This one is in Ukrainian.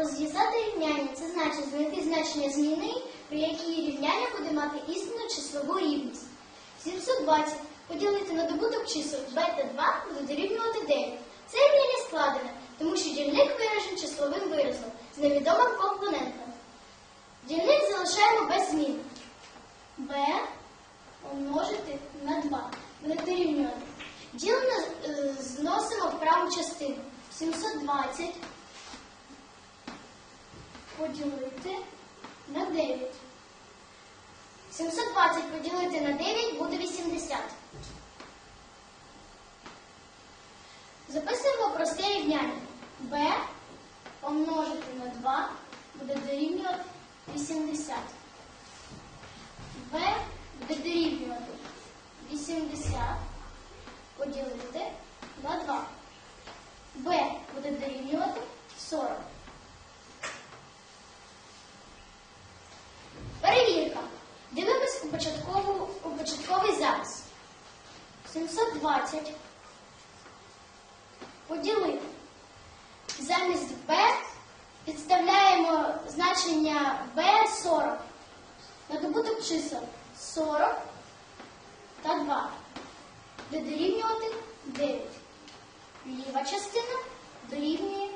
Розв'язати рівняння це значить знайти значення зміни, при якій рівняння буде мати істинну числову рівність. 720 поділити на добуток чисел b та 2 буде дорівнювати 9. Це рівняння складене, тому що дільник виражен числовим виразом з невідомим компонентом. Дільник залишаємо без змін. b помножити на 2 буде дорівнювати. Ділено е, зносимо в праву частину. 720 поділити на 9. 720 поділити на 9 буде 80. Записуємо просте рівняння. b помножити на 2 буде дорівнювати 80. b буде дорівнювати 80 поділити на 2. b буде дорівнювати 40. Перевірка. Дивимось у, початкову, у запис. 720 поділити. Замість b підставляємо значення b 40. На добуток чисел 40 та 2. Де дорівнювати 9. Ліва частина дорівнює.